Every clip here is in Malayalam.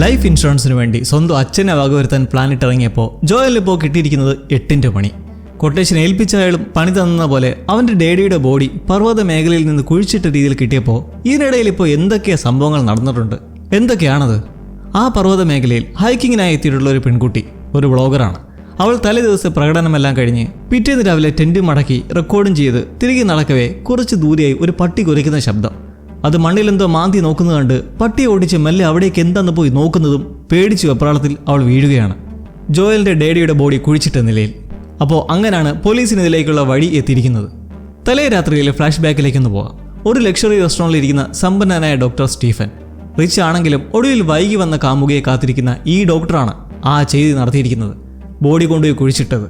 ലൈഫ് ഇൻഷുറൻസിന് വേണ്ടി സ്വന്തം അച്ഛനെ വകവരുത്താൻ പ്ലാനിട്ട് ഇറങ്ങിയപ്പോൾ ജോയൽ ഇപ്പോൾ കിട്ടിയിരിക്കുന്നത് എട്ടിന്റെ പണി. കൊട്ടേഷൻ ഏൽപ്പിച്ച അയാളും പണി തന്ന പോലെ അവന്റെ ഡേഡിയുടെ ബോഡി പർവത മേഖലയിൽ നിന്ന് കുഴിച്ചിട്ട രീതിയിൽ കിട്ടിയപ്പോൾ ഇതിനിടയിൽ ഇപ്പോൾ എന്തൊക്കെയാ സംഭവങ്ങൾ നടന്നിട്ടുണ്ട്? എന്തൊക്കെയാണത്? ആ പർവത മേഖലയിൽ ഹൈക്കിങ്ങിനായി എത്തിയിട്ടുള്ള ഒരു പെൺകുട്ടി ഒരു വ്ളോഗറാണ് അവൾ തലേ ദിവസം പ്രകടനമെല്ലാം കഴിഞ്ഞ് പിറ്റേന്ന് രാവിലെ ടെന്റ് മടക്കി റെക്കോർഡും ചെയ്ത് തിരികെ നടക്കവേ കുറച്ച് ദൂരെയായി ഒരു പട്ടി കുരയ്ക്കുന്ന ശബ്ദം. അത് മണ്ണിലെന്തോ മാന്തി നോക്കുന്നത് കണ്ട് പട്ടിയെ ഓടിച്ച് മെല്ലെ അവിടേക്ക് എന്താന്ന് പോയി നോക്കുന്നതും പേടിച്ചു വെപ്രാളത്തിൽ അവൾ വീഴുകയാണ്. ജോയലിന്റെ ഡേഡിയുടെ ബോഡി കുഴിച്ചിട്ട നിലയിൽ. അപ്പോൾ അങ്ങനെയാണ് പോലീസിനെതിലേക്കുള്ള വഴി എത്തിയിരിക്കുന്നത്. തലേ രാത്രിയിലെ ഫ്ലാഷ് ബാക്കിലേക്കൊന്ന് പോകാം ഒരു ലക്ഷറി റെസ്റ്റോറന്റിൽ ഇരിക്കുന്ന സമ്പന്നനായ ഡോക്ടർ സ്റ്റീഫൻ. റിച്ച് ആണെങ്കിലും ഒടുവിൽ വൈകി വന്ന കാമുകയെ കാത്തിരിക്കുന്ന ഈ ഡോക്ടറാണ് ആ ചെയ്തി നടത്തിയിരിക്കുന്നത്. ബോഡി കൊണ്ടുപോയി കുഴിച്ചിട്ടത്.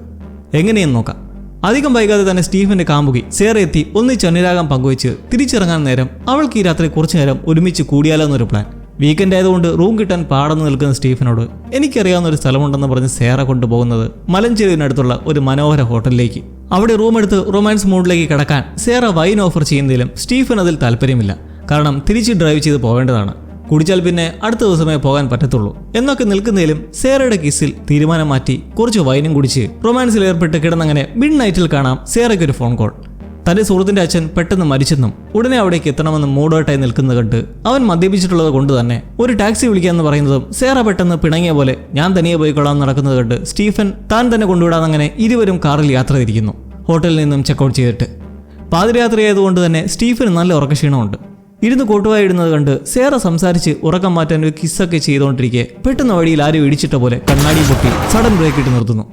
എങ്ങനെയെന്ന് നോക്കാം. അധികം വൈകാതെ തന്നെ സ്റ്റീഫന്റെ കാമുകി സേറെ എത്തി ഒന്നിച്ച് അനുരാഗം പങ്കുവച്ച് തിരിച്ചിറങ്ങാൻ നേരം അവൾക്ക് ഈ രാത്രി കുറച്ചു നേരം ഒരുമിച്ച് കൂടിയാലോ എന്നൊരു പ്ലാൻ വീക്കെൻഡ് ആയതുകൊണ്ട് റൂം കിട്ടാൻ പാടന്ന് നിൽക്കുന്ന സ്റ്റീഫനോട് എനിക്കറിയാവുന്ന ഒരു സ്ഥലമുണ്ടെന്ന് പറഞ്ഞ് സേറ കൊണ്ടുപോകുന്നത് മലഞ്ചെരുവിനടുത്തുള്ള ഒരു മനോഹര ഹോട്ടലിലേക്ക്. അവിടെ റൂം എടുത്ത് റൊമാൻസ് മൂഡിലേക്ക് കിടക്കാൻ സേറ വൈൻ ഓഫർ ചെയ്യുന്നതിലും സ്റ്റീഫൻ അതിൽ താല്പര്യമില്ല. കാരണം തിരിച്ച് ഡ്രൈവ് ചെയ്ത് പോകേണ്ടതാണ് കുടിച്ചാൽ പിന്നെ അടുത്ത ദിവസമേ പോകാൻ പറ്റത്തുള്ളൂ. എന്നൊക്കെ നിൽക്കുന്നതിലും സേറയുടെ കിസിൽ തീരുമാനം മാറ്റി കുറച്ച് വൈനും കുടിച്ച് റൊമാൻസിൽ ഏർപ്പെട്ട് കിടന്നങ്ങനെ മിഡ് നൈറ്റിൽ കാണാം സേറയ്ക്ക് ഒരു ഫോൺ കോൾ. തന്റെ സുഹൃത്തിന്റെ അച്ഛൻ പെട്ടെന്ന് മരിച്ചെന്നും ഉടനെ അവിടേക്ക് എത്തണമെന്നും മൂടോട്ടായി നിൽക്കുന്നത് കണ്ട് അവൻ മദ്യപിച്ചിട്ടുള്ളത് കൊണ്ട് തന്നെ ഒരു ടാക്സി വിളിക്കാമെന്ന് പറയുന്നതും സേറ പെട്ടെന്ന് പിണങ്ങിയ പോലെ ഞാൻ തനിയെ പോയിക്കൊള്ളാം നടക്കുന്നത് കണ്ട് സ്റ്റീഫൻ താൻ തന്നെ കൊണ്ടുവിടാന്നങ്ങനെ ഇരുവരും കാറിൽ യാത്ര തിരിക്കുന്നു. ഹോട്ടലിൽ നിന്നും ചെക്കൗട്ട് ചെയ്തിട്ട്. പാതിരാത്രി ആയതുകൊണ്ട് തന്നെ സ്റ്റീഫന് നല്ല ഉറക്കക്ഷീണമുണ്ട്. ഇരുന്ന് കോട്ടുവായി ഇടുന്നത് കണ്ട് സേറ സംസാരിച്ച് ഉറക്കം മാറ്റാൻ ഒരു കിസ്സൊക്കെ ചെയ്തുകൊണ്ടിരിക്കെ പെട്ടെന്ന് വഴിയിൽ ആരും ഇടിച്ചിട്ട പോലെ കണ്ണാടി പൊട്ടി സഡൻ ബ്രേക്ക് ഇട്ട് നിർത്തുന്നു.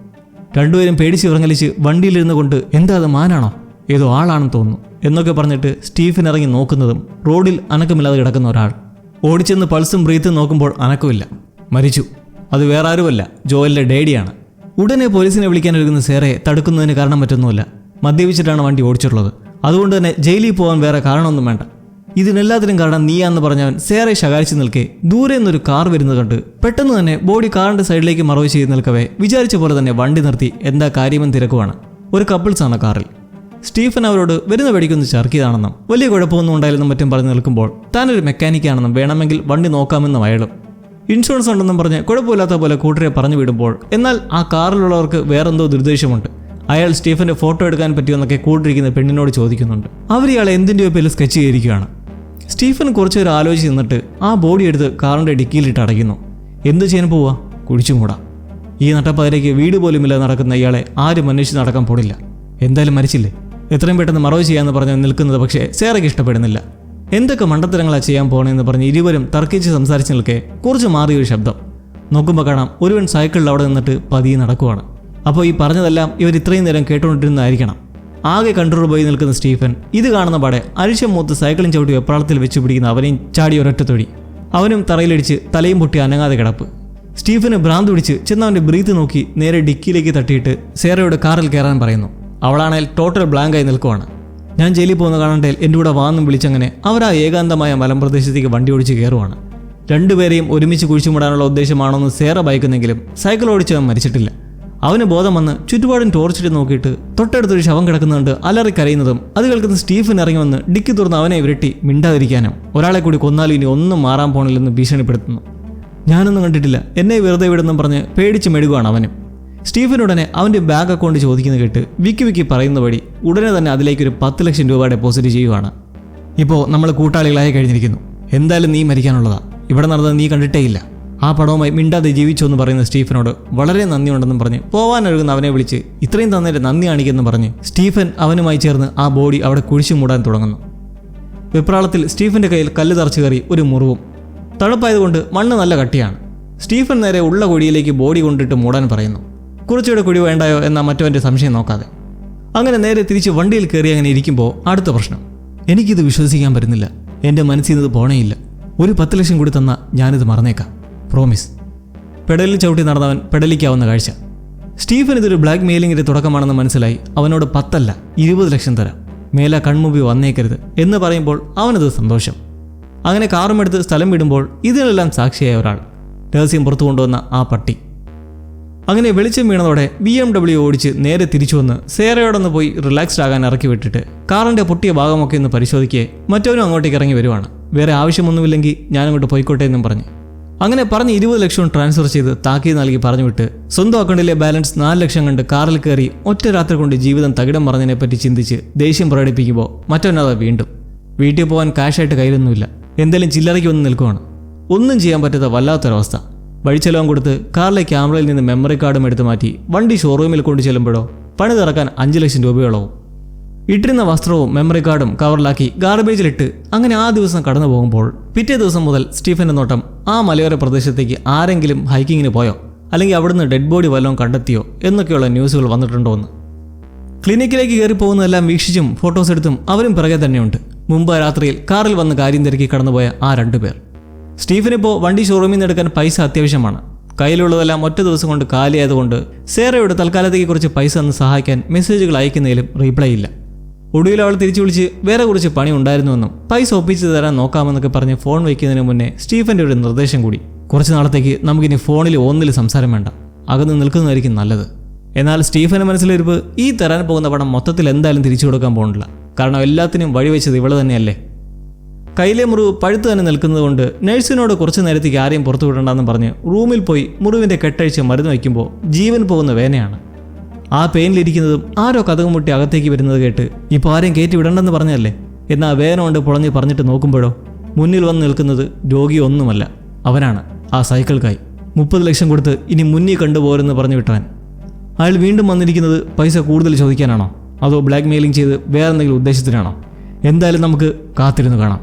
രണ്ടുപേരും പേടിച്ച് ഇറങ്ങലിച്ച് വണ്ടിയിലിരുന്ന് കൊണ്ട് എന്താ അത് മാനാണോ? ഏതോ ആളാണെന്ന് തോന്നുന്നു എന്നൊക്കെ പറഞ്ഞിട്ട് സ്റ്റീഫൻ ഇറങ്ങി നോക്കുന്നതും റോഡിൽ അനക്കമില്ലാതെ കിടക്കുന്ന ഒരാൾ. ഓടിച്ചെന്ന് പൾസും ബ്രീത്തും നോക്കുമ്പോൾ അനക്കമില്ല. മരിച്ചു. അത് വേറെ ആരുമല്ല ജോയലിന്റെ ഡേഡിയാണ്. ഉടനെ പോലീസിനെ വിളിക്കാൻ ഒരുങ്ങുന്ന സേറയെ തടുക്കുന്നതിന് കാരണം മറ്റൊന്നുമല്ല. മദ്യപിച്ചിട്ടാണ് വണ്ടി ഓടിച്ചിട്ടുള്ളത്. അതുകൊണ്ട് തന്നെ ജയിലിൽ പോകാൻ വേറെ കാരണമൊന്നും വേണ്ട. ഇതിനെല്ലാത്തിനും കാരണം നീയാന്ന് പറഞ്ഞവൻ സേറെ ശകാരിച്ചു നിൽക്കെ. ദൂരെ നിന്നൊരു കാർ വരുന്നത് കണ്ട് പെട്ടെന്ന് തന്നെ ബോഡി കാറിന്റെ സൈഡിലേക്ക് മറവ് ചെയ്ത് നിൽക്കവേ വിചാരിച്ച പോലെ തന്നെ വണ്ടി നിർത്തി എന്താ കാര്യമെന്ന് തിരക്കുവാണ്. ഒരു കപ്പിൾസ് ആണ് കാറിൽ. സ്റ്റീഫൻ അവരോട് വരുന്ന വഴിക്കൊന്ന് ചർക്കിയതാണെന്നും വലിയ കുഴപ്പമൊന്നും ഉണ്ടായില്ലെന്നും മറ്റും പറഞ്ഞു നിൽക്കുമ്പോൾ താനൊരു മെക്കാനിക്കാണെന്നും വേണമെങ്കിൽ വണ്ടി നോക്കാമെന്നും അയാളും. ഇൻഷുറൻസ് ഉണ്ടെന്നും പറഞ്ഞ് കുഴപ്പമില്ലാത്ത പോലെ കൂട്ടരെ പറഞ്ഞു വിടുമ്പോൾ എന്നാൽ ആ കാറിലുള്ളവർക്ക് വേറെന്തോ ദുരുദ്ദേശമുണ്ട്. അയാൾ സ്റ്റീഫന്റെ ഫോട്ടോ എടുക്കാൻ പറ്റുമെന്നൊക്കെ കൂട്ടിരിക്കുന്ന പെണ്ണിനോട് ചോദിക്കുന്നുണ്ട്. അവർ ഇയാളെ എന്തിന്റെയോ പേരിൽ സ്കെച്ച് ചെയ്തിരിക്കുകയാണ്. സ്റ്റീഫൻ കുറച്ചു നേരം ആലോചിച്ച് നിന്നിട്ട് ആ ബോഡി എടുത്ത് കാറിന്റെ ഡിക്കിയിലിട്ട് അടയ്ക്കുന്നു. എന്ത് ചെയ്യാൻ പോവാ? കുഴിച്ചും കൂടാ ഈ നട്ടപ്പാതിലേക്ക് വീട് പോലുമില്ല നടക്കുന്ന ഇയാളെ ആരും അന്വേഷിച്ച് നടക്കാൻ പോടില്ല എന്തായാലും മരിച്ചില്ലേ? എത്രയും പെട്ടെന്ന് മറവ് ചെയ്യാന്ന് പറഞ്ഞ് നിൽക്കുന്നത് പക്ഷേ സേറയ്ക്ക് ഇഷ്ടപ്പെടുന്നില്ല. എന്തൊക്കെ മണ്ടത്തരങ്ങളാണ് ചെയ്യാൻ പോകണമെന്ന് പറഞ്ഞ് ഇരുവരും തർക്കിച്ച് സംസാരിച്ച് നിൽക്കെ കുറച്ച് മാറിയൊരു ശബ്ദം. നോക്കുമ്പോൾ കാണാം ഒരുവൻ സൈക്കിളിൽ അവിടെ നിന്നിട്ട് പതിയെ നടക്കുവാണ്. അപ്പോൾ ഈ പറഞ്ഞതെല്ലാം ഇവർ ഇത്രയും നേരം കേട്ടുകൊണ്ടിരുന്നതായിരിക്കണം. ആകെ കൺട്രോൾ പോയി നിൽക്കുന്ന സ്റ്റീഫൻ. ഇത് കാണുന്ന പാടെ അരിശം മൂത്ത് സൈക്കിളും ചവിട്ടി വെപ്രാളത്തിൽ വെച്ച് പിടിക്കുന്ന അവനെയും ചാടി ഒരൊറ്റ തൊടി. അവനും തറയിലടിച്ച് തലയും പൊട്ടി അനങ്ങാതെ കിടപ്പ്. സ്റ്റീഫന് ഭ്രാന്ത് പിടിച്ച് ചെന്നവന്റെ ബ്രീത്ത് നോക്കി നേരെ ഡിക്കിയിലേക്ക് തട്ടിയിട്ട് സേറയോട് കാറിൽ കയറാൻ പറയുന്നു. അവളാണെങ്കിൽ ടോട്ടൽ ബ്ലാങ്കായി നിൽക്കുവാണ്. ഞാൻ ജയിലിൽ പോകുന്ന കാണണ്ടേൽ എന്റെ കൂടെ വാന്നും വിളിച്ചങ്ങനെ അവർ ആ ഏകാന്തമായ മലമ്പ്രദേശത്തേക്ക് വണ്ടി ഓടിച്ച് കയറുവാണ്. രണ്ടുപേരെയും ഒരുമിച്ച് കുഴിച്ചുമൂടാനുള്ള ഉദ്ദേശമാണെന്ന് സേറ ഭയക്കുന്നെങ്കിലും സൈക്കിൾ ഓടിച്ചവൻ മരിച്ചിട്ടില്ല. അവന് ബോധം വന്ന് ചുറ്റുപാടും ടോർച്ചിട്ട് നോക്കിയിട്ട് തൊട്ടടുത്തൊരു ശവം കിടക്കുന്നുണ്ട് അലറി കരയുന്നതും അത് കേൾക്കുന്ന സ്റ്റീഫൻ ഇറങ്ങി വന്ന് ഡിക്കി തുറന്ന് അവനെ വിരട്ടി മിണ്ടാതിരിക്കാനും. ഒരാളെ കൂടി കൊന്നാലും ഇനി ഒന്നും മാറാൻ പോണില്ലെന്ന് ഭീഷണിപ്പെടുത്തുന്നു. ഞാനൊന്നും കണ്ടിട്ടില്ല. എന്നെ വെറുതെ വിടുന്നും പറഞ്ഞ് പേടിച്ച് മെഴുകുവാണ് അവനും. സ്റ്റീഫൻ ഉടനെ അവന്റെ ബാങ്ക് അക്കൗണ്ട് ചോദിക്കുന്ന കേട്ട് വിക്കി വിക്കി പറയുന്ന വഴി ഉടനെ തന്നെ അതിലേക്ക് ഒരു പത്ത് ലക്ഷം രൂപ ഡെപ്പോസിറ്റ് ചെയ്യുവാണ്. ഇപ്പോൾ നമ്മൾ കൂട്ടാളികളായി കഴിഞ്ഞിരിക്കുന്നു. എന്തായാലും നീ മരിക്കാനുള്ളതാ. ഇവിടെ നടന്നത് നീ കണ്ടിട്ടേ ഇല്ല. ആ പടവുമായി മിണ്ടാതെ ജീവിച്ചു എന്ന് പറയുന്ന സ്റ്റീഫനോട് വളരെ നന്ദിയുണ്ടെന്നും പറഞ്ഞ് പോവാനൊഴുകുന്ന അവനെ വിളിച്ച് ഇത്രയും തന്നേരെ നന്ദി കാണിക്കുമെന്ന് പറഞ്ഞ് സ്റ്റീഫൻ അവനുമായി ചേർന്ന് ആ ബോഡി അവിടെ കുഴിച്ചു മൂടാൻ തുടങ്ങുന്നു. വെപ്രാളത്തിൽ സ്റ്റീഫന്റെ കയ്യിൽ കല്ല് തറച്ചു കയറി ഒരു മുറിവും. തണുപ്പായതുകൊണ്ട് മണ്ണ് നല്ല കട്ടിയാണ്. സ്റ്റീഫൻ നേരെ ഉള്ള കുഴിയിലേക്ക് ബോഡി കൊണ്ടിട്ട് മൂടാൻ പറയുന്നു. കുറച്ചുകൂടെ കുഴി വേണ്ടായോ എന്ന മറ്റവന്റെ സംശയം നോക്കാതെ. അങ്ങനെ നേരെ തിരിച്ച് വണ്ടിയിൽ കയറി അങ്ങനെ ഇരിക്കുമ്പോൾ അടുത്ത പ്രശ്നം. എനിക്കിത് വിശ്വസിക്കാൻ പറ്റുന്നില്ല. എന്റെ മനസ്സിൽ നിന്ന് പോണേയില്ല. ഒരു പത്ത് ലക്ഷം കൂടി തന്നാൽ ഞാനിത് മറന്നേക്കാം. പ്രോമിസ് പെഡലിൽ ചവിട്ടി നടന്നവൻ പെഡലിക്കാവുന്ന കാഴ്ച. സ്റ്റീഫൻ ഇതൊരു ബ്ലാക്ക് മെയിലിംഗിന്റെ തുടക്കമാണെന്ന് മനസ്സിലായി. അവനോട് പത്തല്ല ഇരുപത് ലക്ഷം തരാം. മേല കൺമുമ്പി വന്നേക്കരുത് എന്ന് പറയുമ്പോൾ അവനത് സന്തോഷം. അങ്ങനെ കാറും എടുത്ത് സ്ഥലം വിടുമ്പോൾ ഇതിനെല്ലാം സാക്ഷിയായ ഒരാൾ. രഹസ്യം പുറത്തു കൊണ്ടുവന്ന ആ പട്ടി. അങ്ങനെ വെളിച്ചം വീണതോടെ ബി എം ഡബ്ല്യു ഓടിച്ച് നേരെ തിരിച്ചു വന്ന് സേറയോടൊന്ന് പോയി റിലാക്സ്ഡ് ആകാൻ ഇറക്കി വിട്ടിട്ട് കാറിന്റെ പൊട്ടിയ ഭാഗമൊക്കെ ഒന്ന് പരിശോധിക്കുകയെ മറ്റവനും അങ്ങോട്ടേക്ക് ഇറങ്ങി വരുവാണ്. വേറെ ആവശ്യമൊന്നുമില്ലെങ്കിൽ ഞാനങ്ങോട്ട് പോയിക്കോട്ടെ എന്നും പറഞ്ഞ്. അങ്ങനെ പറഞ്ഞ് ഇരുപത് ലക്ഷം ട്രാൻസ്ഫർ ചെയ്ത് താക്കീത് നൽകി പറഞ്ഞു വിട്ട് സ്വന്തം അക്കൗണ്ടിലെ ബാലൻസ് നാല് ലക്ഷം കണ്ട് കാറിൽ കയറി ഒറ്റ രാത്രി കൊണ്ട് ജീവിതം തകിടം മറഞ്ഞതിനെ പറ്റി ചിന്തിച്ച് ദേഷ്യം പ്രകടിപ്പിക്കുമ്പോൾ മറ്റൊന്നാതെ വീണ്ടും വീട്ടിൽ പോകാൻ കാശായിട്ട് കയ്യിലൊന്നുമില്ല. എന്തെങ്കിലും ചില്ലറയ്ക്ക് വന്ന് നിൽക്കുവാണ്. ഒന്നും ചെയ്യാൻ പറ്റാത്ത വല്ലാത്തൊരവസ്ഥ. വഴിച്ചെലവും കൊടുത്ത് കാറിലെ ക്യാമറയിൽ നിന്ന് മെമ്മറി കാർഡും എടുത്തു മാറ്റി വണ്ടി ഷോറൂമിൽ കൊണ്ടു ചെല്ലുമ്പോഴോ പണി തിറക്കാൻ അഞ്ച് ലക്ഷം രൂപയോളവും. ഇട്ടിരുന്ന വസ്ത്രവും മെമ്മറി കാർഡും കവറിലാക്കി ഗാർബേജിലിട്ട് അങ്ങനെ ആ ദിവസം കടന്നു പോകുമ്പോൾ പിറ്റേ ദിവസം മുതൽ സ്റ്റീഫന്റെ നോട്ടം ആ മലയോര പ്രദേശത്തേക്ക് ആരെങ്കിലും ഹൈക്കിങ്ങിന് പോയോ? അല്ലെങ്കിൽ അവിടുന്ന് ഡെഡ് ബോഡി വല്ലതും കണ്ടെത്തിയോ? എന്നൊക്കെയുള്ള ന്യൂസുകൾ വന്നിട്ടുണ്ടോ എന്ന്. ക്ലിനിക്കിലേക്ക് കയറി പോകുന്നതെല്ലാം വീക്ഷിച്ചും ഫോട്ടോസ് എടുത്തും അവരും പിറകെ തന്നെയുണ്ട്. മുമ്പ് രാത്രിയിൽ കാറിൽ വന്ന് കാര്യം തിരക്കി കടന്നുപോയ ആ രണ്ടുപേർ സ്റ്റീഫനിപ്പോൾ വണ്ടി ഷോറൂമിൽ നിന്ന് എടുക്കാൻ പൈസ അത്യാവശ്യമാണ്. കയ്യിലുള്ളതെല്ലാം ഒറ്റ ദിവസം കൊണ്ട് കാലിയായതുകൊണ്ട് സേറയുടെ തൽക്കാലത്തേക്ക് കുറച്ച് പൈസ ഒന്ന് സഹായിക്കാൻ മെസ്സേജുകൾ അയക്കുന്നതിലും റീപ്ലൈ ഇല്ല. ഒടുവിൽ അവൾ തിരിച്ചു വിളിച്ച് വേറെ കുറച്ച് പണി ഉണ്ടായിരുന്നുവെന്നും പൈസ ഒപ്പിച്ചു തരാൻ നോക്കാമെന്നൊക്കെ പറഞ്ഞ് ഫോൺ വയ്ക്കുന്നതിന് മുന്നേ സ്റ്റീഫന്റെ ഒരു നിർദ്ദേശം കൂടി. കുറച്ച് നാളത്തേക്ക് നമുക്കിനി ഫോണിൽ ഒന്നിൽ സംസാരം വേണ്ട. അകന്ന് നിൽക്കുന്നതായിരിക്കും നല്ലത്. എന്നാൽ സ്റ്റീഫന്റെ മനസ്സിലിരിപ്പ് ഈ തരാൻ പോകുന്ന പണം മൊത്തത്തിൽ എന്തായാലും തിരിച്ചു കൊടുക്കാൻ പോകുന്നില്ല. കാരണം എല്ലാത്തിനും വഴിവെച്ചത് ഇവൾ തന്നെയല്ലേ? കയ്യിലെ മുറിവ് പഴുത്തു തന്നെ നിൽക്കുന്നതുകൊണ്ട് നഴ്സിനോട് കുറച്ച് നേരത്തേക്ക് ആരെയും പുറത്തു വിടണ്ടെന്ന് പറഞ്ഞ് റൂമിൽ പോയി മുറിവിന്റെ കെട്ടഴിച്ച് മരുന്ന് വയ്ക്കുമ്പോൾ ജീവൻ പോകുന്ന വേനയാണ് ആ പെയിനിലിരിക്കുന്നതും ആരോ കഥകം മുട്ടി അകത്തേക്ക് വരുന്നത് കേട്ട് ഇപ്പോൾ ആരെയും കയറ്റി വിടണ്ടെന്ന് പറഞ്ഞല്ലേ എന്നാൽ വേദന കൊണ്ട് പുളഞ്ഞ് പറഞ്ഞിട്ട് നോക്കുമ്പോഴോ? മുന്നിൽ വന്ന് നിൽക്കുന്നത് രോഗി ഒന്നുമല്ല അവനാണ് ആ സൈക്കിൾക്കായി. മുപ്പത് ലക്ഷം കൊടുത്ത് ഇനി മുന്നിൽ കണ്ടുപോരെന്ന് പറഞ്ഞു വിട്ടവൻ. അയാൾ വീണ്ടും വന്നിരിക്കുന്നത് പൈസ കൂടുതൽ ചോദിക്കാനാണോ? അതോ ബ്ലാക്ക് മെയിലിംഗ് ചെയ്ത് വേറെ എന്തെങ്കിലും ഉദ്ദേശത്തിനാണോ? എന്തായാലും നമുക്ക് കാത്തിരുന്ന് കാണാം.